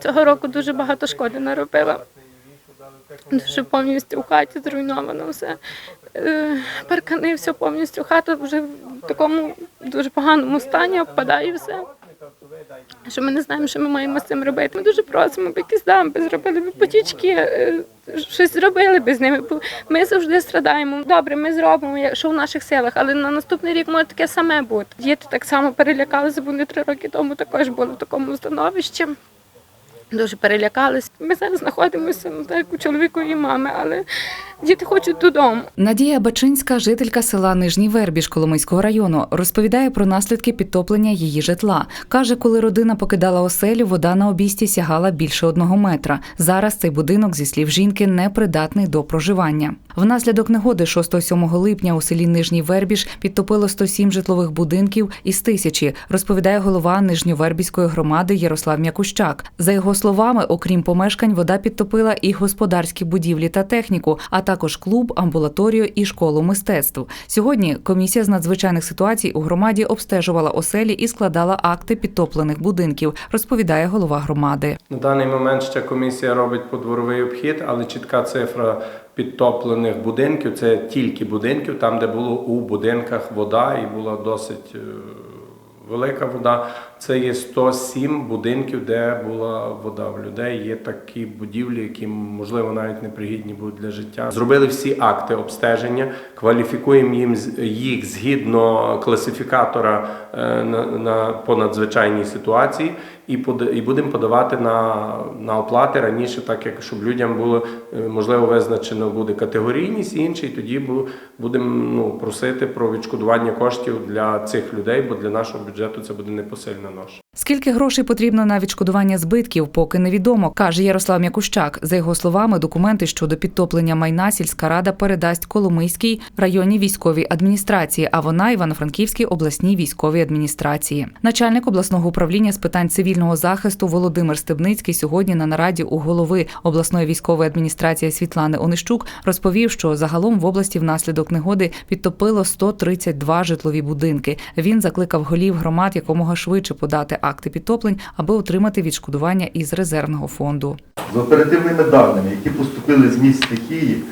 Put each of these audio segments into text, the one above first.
Цього року дуже багато шкоди наробила. Дуже повністю в хаті зруйновано все. Е, Паркани, все повністю. Хата вже в такому дуже поганому стані, обпадає все. Що ми не знаємо, що ми маємо з цим робити. Ми дуже просимо, б якісь дамби зробили б потічки, е, щось зробили б з ними. Ми завжди страдаємо. Добре, ми зробимо, що в наших силах, але на наступний рік може таке саме бути. Діти так само перелякалися, бо вони три роки тому також були в такому становищі. Дуже перелякались. Ми зараз знаходимося ну, так, у чоловікові мами, але діти хочуть додому. Надія Бачинська, жителька села Нижній Вербіж Коломийського району, розповідає про наслідки підтоплення її житла. Каже, коли родина покидала оселю, вода на обісті сягала більше одного метра. Зараз цей будинок, зі слів жінки, непридатний до проживання. Внаслідок негоди 6-7 липня у селі Нижній Вербіж підтопило 107 житлових будинків із тисячі, розповідає голова Нижньовербіської громади Ярослав Мякущак. За його словами, окрім помешкань, вода підтопила і господарські будівлі та техніку, а також клуб, амбулаторію і школу мистецтв. Сьогодні комісія з надзвичайних ситуацій у громаді обстежувала оселі і складала акти підтоплених будинків, розповідає голова громади. На даний момент ще комісія робить подворовий обхід, але чітка цифра підтоплених будинків це тільки будинків, там, де було у будинках вода і була досить е, велика вода. Це є 107 будинків, де була вода. В людей є такі будівлі, які можливо навіть непригідні будуть для життя. Зробили всі акти обстеження, кваліфікуємо їм їх згідно класифікатора е, на, на по надзвичайній ситуації, і і будемо подавати на, на оплати раніше, так як щоб людям було е, можливо визначено буде категорійність інша, і тоді бу- будемо ну, просити про відшкодування коштів для цих людей, бо для нашого бюджету це буде непосильна ноша. Скільки грошей потрібно на відшкодування збитків, поки невідомо, каже Ярослав Мякущак. За його словами, документи щодо підтоплення майна сільська рада передасть Коломийській районній військовій адміністрації, а вона Івано-Франківській обласній військовій адміністрації. Начальник обласного управління з питань цивільного захисту Володимир Стебницький сьогодні на нараді у голови обласної військової адміністрації Світлани Онищук розповів, що загалом в області внаслідок негоди підтопило 132 житлові будинки. Він закликав голів громад якомога швидше подати акти підтоплень, аби отримати відшкодування із резервного фонду. За оперативними даними, які поступили з міст стихії,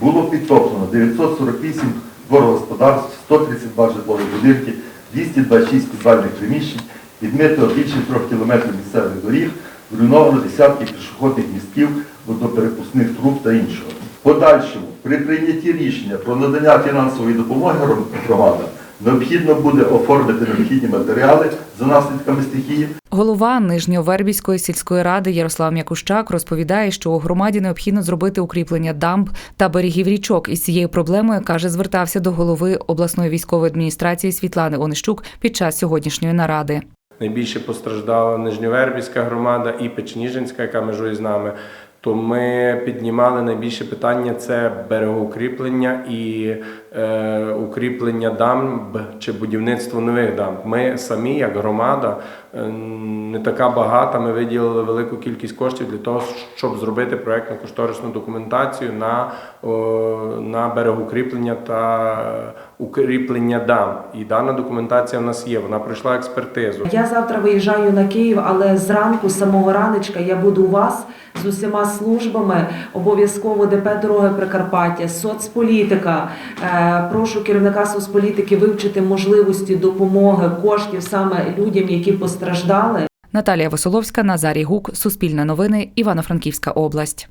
було підтоплено 948 дворогосподарств, 132 житлові будинки, 226 підвальних приміщень, відмито більше 3 кілометрів місцевих доріг, зруйновано десятки пішохідних містків, водоперепускних труб та іншого. Подальшому, при прийнятті рішення про надання фінансової допомоги громадам, необхідно буде оформити необхідні матеріали за наслідками стихії, Голова Нижньовербівської сільської ради Ярослав Мякущак розповідає, що у громаді необхідно зробити укріплення дамб та берегів річок. Із цією проблемою каже, звертався до голови обласної військової адміністрації Світлани Онищук під час сьогоднішньої наради. Найбільше постраждала Нижньовербівська громада і Печеніжинська, яка межує з нами. То ми піднімали найбільше питання це берегоукріплення і е, укріплення дамб чи будівництво нових дамб. Ми самі, як громада, е, не така багата. Ми виділили велику кількість коштів для того, щоб зробити проектно кошторисну документацію на, о, на берегоукріплення та укріплення дамб. І дана документація в нас є. Вона пройшла експертизу. Я завтра виїжджаю на Київ, але зранку, з самого раночка, я буду у вас з усіма службами. Обов'язково ДП Дороги Прикарпаття, соцполітика. Е, Прошу керівника соцполітики вивчити можливості допомоги коштів саме людям, які постраждали. Наталія Василовська, Назарій Гук, Суспільне новини, Івано-Франківська область.